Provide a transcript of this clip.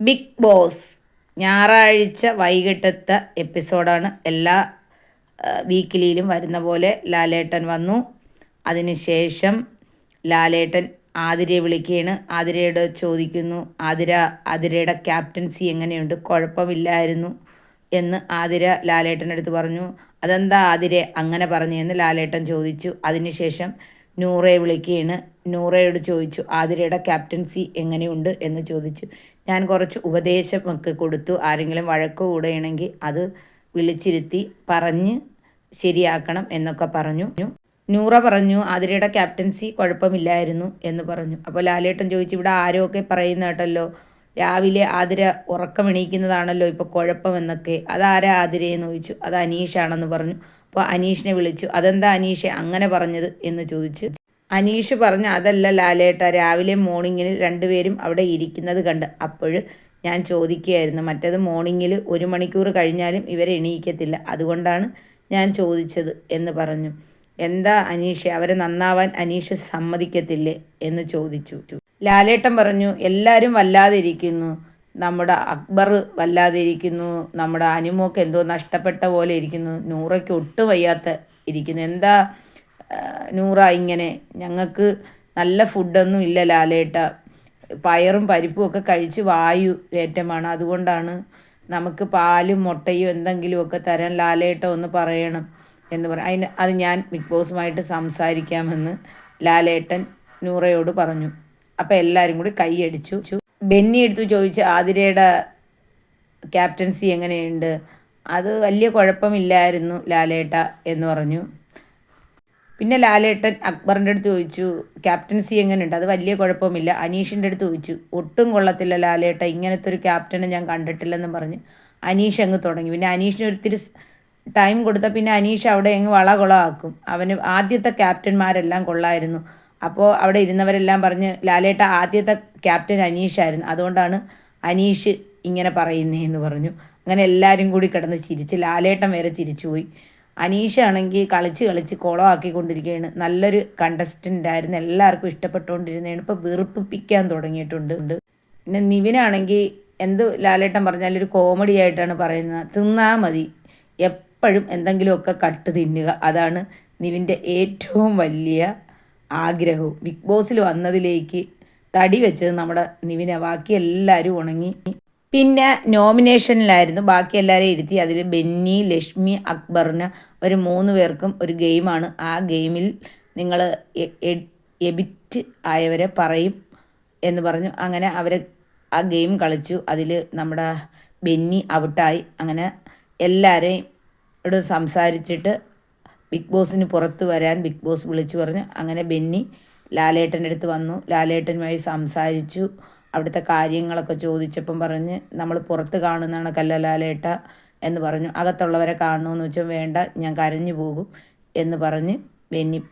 Big boss ഞായറാഴ്ച വൈകിട്ടത്തെ എപ്പിസോഡാണ്. എല്ലാ വീക്കിലിയിലും വരുന്ന പോലെ ലാലേട്ടൻ വന്നു. അതിനുശേഷം ലാലേട്ടൻ ആതിരയെ വിളിക്കുകയാണ്. ആതിരയോട് ചോദിക്കുന്നു ആതിര ആതിരയുടെ ക്യാപ്റ്റൻസി എങ്ങനെയുണ്ട്? കുഴപ്പമില്ലായിരുന്നു? എന്ന് ആതിര ലാലേട്ടന്റെ അടുത്ത് പറഞ്ഞു. അതെന്താ ആതിരെ? അങ്ങനെ പറഞ്ഞു എന്ന് ലാലേട്ടൻ ചോദിച്ചു. അതിനുശേഷം നൂറയെ വിളിക്കുകയാണ് നൂറയോട് ചോദിച്ചു ആതിരയുടെ ക്യാപ്റ്റൻസി എങ്ങനെയുണ്ട്? എന്ന് ചോദിച്ചു. ഞാൻ കുറച്ച് ഉപദേശമൊക്കെ കൊടുത്തു. ആരെങ്കിലും വഴക്ക് കൂടുകയാണെങ്കിൽ അത് വിളിച്ചിരുത്തി പറഞ്ഞ് ശരിയാക്കണം എന്നൊക്കെ പറഞ്ഞു. നൂറ പറഞ്ഞു ആതിരയുടെ ക്യാപ്റ്റൻസി കുഴപ്പമില്ലായിരുന്നു എന്ന് പറഞ്ഞു. അപ്പോൾ ലാലേട്ടൻ ചോദിച്ചു ഇവിടെ ആരൊക്കെ പറയുന്ന കേട്ടല്ലോ? രാവിലെ ആതിര ഉറക്കമെണീക്കുന്നതാണല്ലോ ഇപ്പോൾ കുഴപ്പമെന്നൊക്കെ. അതാരാ ആതിരയെന്ന് ചോദിച്ചു. അത് അനീഷാണെന്ന് പറഞ്ഞു. അപ്പോൾ അനീഷിനെ വിളിച്ചു. അതെന്താ അനീഷ? അങ്ങനെ പറഞ്ഞത്? എന്ന് ചോദിച്ചു. അനീഷ് പറഞ്ഞു അതല്ല ലാലേട്ട രാവിലെ മോർണിംഗിൽ രണ്ടുപേരും അവിടെ ഇരിക്കുന്നത് കണ്ട്. അപ്പോൾ ഞാൻ ചോദിക്കുകയായിരുന്നു മറ്റേത് മോർണിംഗിൽ ഒരു മണിക്കൂർ കഴിഞ്ഞാലും ഇവരെ എണീക്കത്തില്ല. അതുകൊണ്ടാണ് ഞാൻ ചോദിച്ചത് എന്ന് പറഞ്ഞു. എന്താ അനീഷ്? അവരെ നന്നാവാൻ അനീഷ് സമ്മതിക്കത്തില്ലേ? എന്ന് ചോദിച്ചു. ലാലേട്ടൻ പറഞ്ഞു എല്ലാവരും വല്ലാതിരിക്കുന്നു. നമ്മുടെ അക്ബർ വല്ലാതിരിക്കുന്നു. നമ്മുടെ അനുമോക്ക് എന്തോ നഷ്ടപ്പെട്ട പോലെ ഇരിക്കുന്നു. നൂറയ്ക്ക് ഒട്ടും വയ്യാത്ത ഇരിക്കുന്നു. എന്താ നൂറ ഇങ്ങനെ? ഞങ്ങൾക്ക് നല്ല ഫുഡൊന്നും ഇല്ല ലാലേട്ട. പയറും പരിപ്പും ഒക്കെ കഴിച്ച് വായു ഏറ്റമാണ് അതുകൊണ്ടാണ് നമുക്ക് പാലും മുട്ടയും എന്തെങ്കിലുമൊക്കെ തരാൻ ലാലേട്ട ഒന്ന് പറയണം എന്ന് പറ അതിന് അത് ഞാൻ ബിഗ് ബോസുമായിട്ട് സംസാരിക്കാമെന്ന് ലാലേട്ടൻ നൂറയോട് പറഞ്ഞു. അപ്പോൾ എല്ലാവരും കൂടി കൈയടിച്ചു ബെന്നി എടുത്തു ചോദിച്ചു ആതിരയുടെ ക്യാപ്റ്റൻസി എങ്ങനെയുണ്ട്? അത് വലിയ കുഴപ്പമില്ലായിരുന്നു ലാലേട്ട എന്ന് പറഞ്ഞു. പിന്നെ ലാലേട്ടൻ അക്ബറിന്റെ അടുത്ത് ചോദിച്ചു ക്യാപ്റ്റൻസി എങ്ങനെയുണ്ട്? അത് വലിയ കുഴപ്പമില്ല. അനീഷിന്റെ അടുത്ത് ചോദിച്ചു ഒട്ടും കൊള്ളത്തില്ല ലാലേട്ട ഇങ്ങനത്തെ ഒരു ക്യാപ്റ്റനെ ഞാൻ കണ്ടിട്ടില്ലെന്ന് പറഞ്ഞ് അനീഷ് അങ്ങ് തുടങ്ങി. പിന്നെ അനീഷിന് ഒരിത്തിരി ടൈം കൊടുത്താൽ പിന്നെ അനീഷ് അവിടെ അങ്ങ് വളകുളമാക്കും. അവന് ആദ്യത്തെ ക്യാപ്റ്റന്മാരെല്ലാം കൊള്ളായിരുന്നു. അപ്പോൾ അവിടെ ഇരുന്നവരെല്ലാം പറഞ്ഞ് ലാലേട്ട ആദ്യത്തെ ക്യാപ്റ്റൻ അനീഷായിരുന്നു അതുകൊണ്ടാണ് അനീഷ് ഇങ്ങനെ പറയുന്നതെന്ന് പറഞ്ഞു. അങ്ങനെ എല്ലാവരും കൂടി കിടന്ന് ചിരിച്ച് ലാലേട്ടൻ വരെ ചിരിച്ചുപോയി അനീഷാണെങ്കിൽ കളിച്ച് കളിച്ച് കുളമാക്കിക്കൊണ്ടിരിക്കുകയാണ്. നല്ലൊരു കണ്ടസ്റ്റന്റ് ആയിരുന്നു. എല്ലാവർക്കും ഇഷ്ടപ്പെട്ടുകൊണ്ടിരുന്നതാണ്. ഇപ്പോൾ വെറുപ്പിപ്പിക്കാൻ തുടങ്ങിയിട്ടുണ്ട്. പിന്നെ നിവിനാണെങ്കിൽ എന്ത് ലാലേട്ടൻ പറഞ്ഞാലും ഒരു കോമഡി ആയിട്ടാണ് പറയുന്നത്. തിന്നാൽ മതി. എപ്പോഴും എന്തെങ്കിലുമൊക്കെ കട്ട് തിന്നുക. അതാണ് നിവിന്റെ ഏറ്റവും വലിയ ആഗ്രഹവും. ബിഗ് ബോസിൽ വന്നതിലേക്ക് തടി വെച്ചത് നമ്മുടെ നിവിനെ. ബാക്കി എല്ലാവരും ഉണങ്ങി. പിന്നെ നോമിനേഷനിലായിരുന്നു. ബാക്കി എല്ലാവരെയും ഇരുത്തി അതിൽ ബെന്നി ലക്ഷ്മി അക്ബറിന് ഒരു മൂന്ന് പേർക്കും ഒരു ഗെയിമാണ്. ആ ഗെയിമിൽ നിങ്ങൾ എബിറ്റ് ആയവരെ പറയും എന്ന് പറഞ്ഞു. അങ്ങനെ അവർ ആ ഗെയിം കളിച്ചു. അതിൽ നമ്മുടെ ബെന്നി ഔട്ടായി. അങ്ങനെ എല്ലാവരെയും സംസാരിച്ചിട്ട് ബിഗ് ബോസിന് പുറത്ത് വരാൻ ബിഗ് ബോസ് വിളിച്ചു പറഞ്ഞു. അങ്ങനെ ബെന്നി ലാലേട്ടന്റെ അടുത്ത് വന്നു. ലാലേട്ടനുമായി സംസാരിച്ചു. അവിടുത്തെ കാര്യങ്ങളൊക്കെ ചോദിച്ചപ്പം പറഞ്ഞ് നമ്മൾ പുറത്ത് കാണുന്നതാണ് കല്ല ലാലേട്ട എന്ന് പറഞ്ഞു. അകത്തുള്ളവരെ കാണണമെന്ന് വെച്ചാൽ വേണ്ട ഞാൻ കരഞ്ഞു പോകും എന്ന് പറഞ്ഞ് ബെന്നി